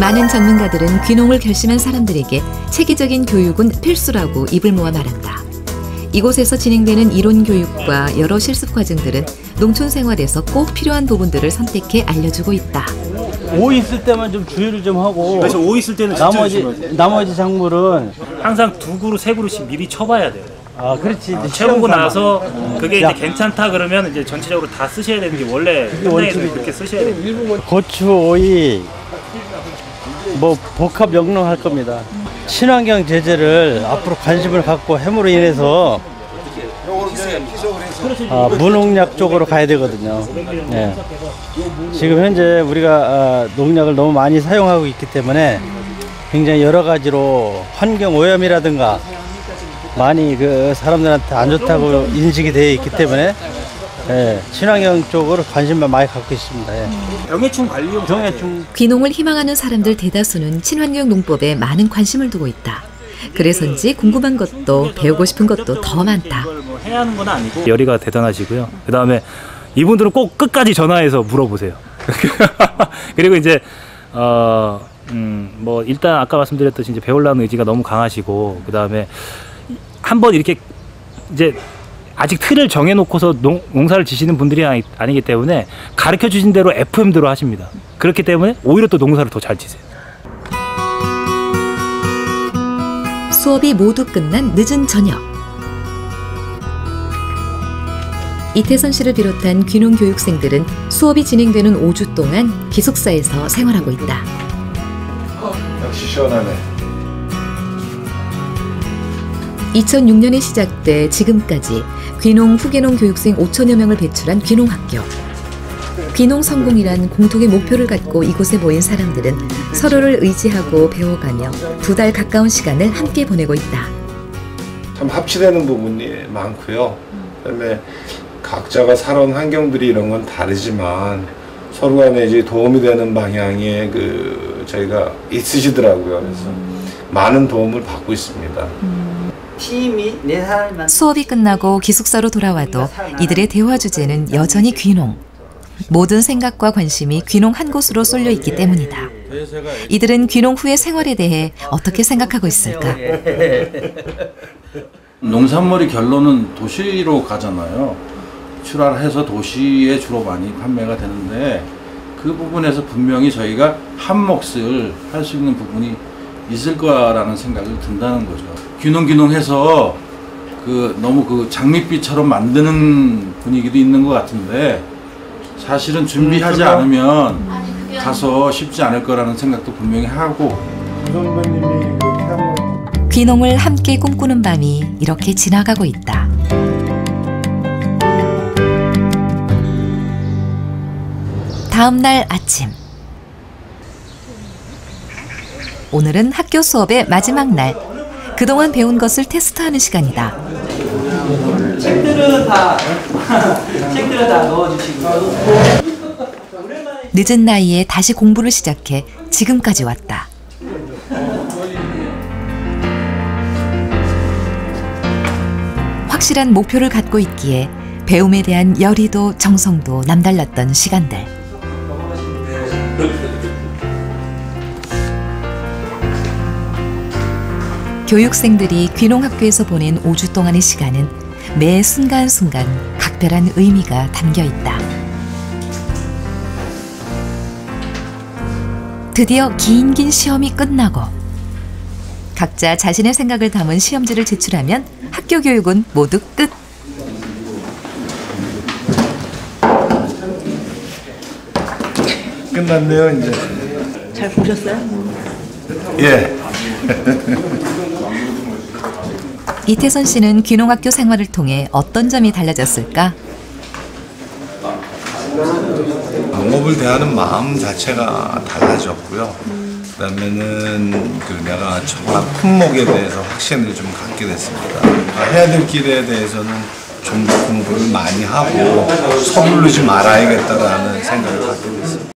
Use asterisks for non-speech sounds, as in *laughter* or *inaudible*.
많은 전문가들은 귀농을 결심한 사람들에게 체계적인 교육은 필수라고 입을 모아 말한다. 이곳에서 진행되는 이론 교육과 여러 실습 과정들은 농촌 생활에서 꼭 필요한 부분들을 선택해 알려주고 있다. 오 있을 때만 좀 주의를 좀 하고 그래서 오 있을 때는 진짜 나머지 조심하세요. 나머지 작물은 항상 두 그루 세 그루씩 미리 쳐봐야 돼요. 아 그렇지 이제 채우고 시험 삼아. 나서 그게 야. 이제 괜찮다 그러면 이제 전체적으로 다 쓰셔야 되는 게 원래 현장에서 원칙이죠. 그렇게 쓰셔야 돼요. 고추 오이 뭐 복합 영농할 겁니다. 친환경 제재를 앞으로 관심을 갖고 햄으로 인해서 아, 무농약 쪽으로 가야 되거든요. 예. 지금 현재 우리가 아, 농약을 너무 많이 사용하고 있기 때문에 굉장히 여러 가지로 환경 오염이라든가 많이 그 사람들한테 안 좋다고 인식이 되어 있기 때문에 예, 친환경 쪽으로 관심을 많이 갖고 있습니다. 예. 병해충 관리용 병해충 귀농을 희망하는 사람들 대다수는 친환경 농법에 많은 관심을 두고 있다. 그래서인지 궁금한 것도 배우고 싶은 것도 더 많다. 이걸 뭐 해야 하는 건 아니고 열의가 대단하시고요. 그 다음에 이분들은 꼭 끝까지 전화해서 물어보세요. *laughs* 그리고 이제 어, 음, 뭐 일단 아까 말씀드렸듯이 이제 배우려는 의지가 너무 강하시고 그 다음에 한번 이렇게 이제 아직 틀을 정해놓고서 농, 농사를 지시는 분들이 아니, 아니기 때문에 가르쳐 주신 대로 FM대로 하십니다. 그렇기 때문에 오히려 또 농사를 더 잘 지세요. 수업이 모두 끝난 늦은 저녁. 이태선 씨를 비롯한 귀농 교육생들은 수업이 진행되는 5주 동안 기숙사에서 생활하고 있다. 역시 시원하네. 2006년에 시작돼 지금까지 귀농 후계농 교육생 5천여 명을 배출한 귀농학교. 귀농 성공이란 공통의 목표를 갖고 이곳에 모인 사람들은 서로를 의지하고 배워가며 두 달 가까운 시간을 함께 보내고 있다. 참 합치되는 부분이 많고요. 그다음에 각자가 살아온 환경들이 이런 건 다르지만 서로 간에 이제 도움이 되는 방향의 그 저희가 있으시더라고요. 그래서 많은 도움을 받고 있습니다. 사람만 수업이 끝나고 기숙사로 돌아와도 이들의 대화 주제는 여전히 귀농. 모든 생각과 관심이 귀농 한 곳으로 쏠려 있기 때문이다. 이들은 귀농 후의 생활에 대해 어떻게 생각하고 있을까? *laughs* 농산물이 결론은 도시로 가잖아요. 출하해서 도시에 주로 많이 판매가 되는데 그 부분에서 분명히 저희가 한 몫을 할 수 있는 부분이 있을 거라는 생각이 든다는 거죠. 귀농귀농해서 그 너무 그 장밋빛처럼 만드는 분위기도 있는 것 같은데 사실은 준비하지 않으면 가서 쉽지 않을 거라는 생각도 분명히 하고 귀농을 함께 꿈꾸는 밤이 이렇게 지나가고 있다. 다음 날 아침. 오늘은 학교 수업의 마지막 날. 그동안 배운 것을 테스트하는 시간이다. 책들은 다 *laughs* 책들은 다 넣어주시고 늦은 나이에 다시 공부를 시작해 지금까지 왔다. 확실한 목표를 갖고 있기에 배움에 대한 열의도 정성도 남달랐던 시간들. 교육생들이 귀농학교에서 보낸 5주 동안의 시간은 매 순간순간 각별한 의미가 담겨 있다. 드디어 긴긴 시험이 끝나고 각자 자신의 생각을 담은 시험지를 제출하면 학교 교육은 모두 끝. 끝났네요 이제. 잘 보셨어요? 예. 이태선 씨는 귀농학교 생활을 통해 어떤 점이 달라졌을까? 방법을 대하는 마음 자체가 달라졌고요. 그다음에는 그 내가 정말 품목에 대해서 확신을 좀 갖게 됐습니다. 아, 해야 될 길에 대해서는 좀 더 공부를 많이 하고 서두르지 말아야겠다라는 생각을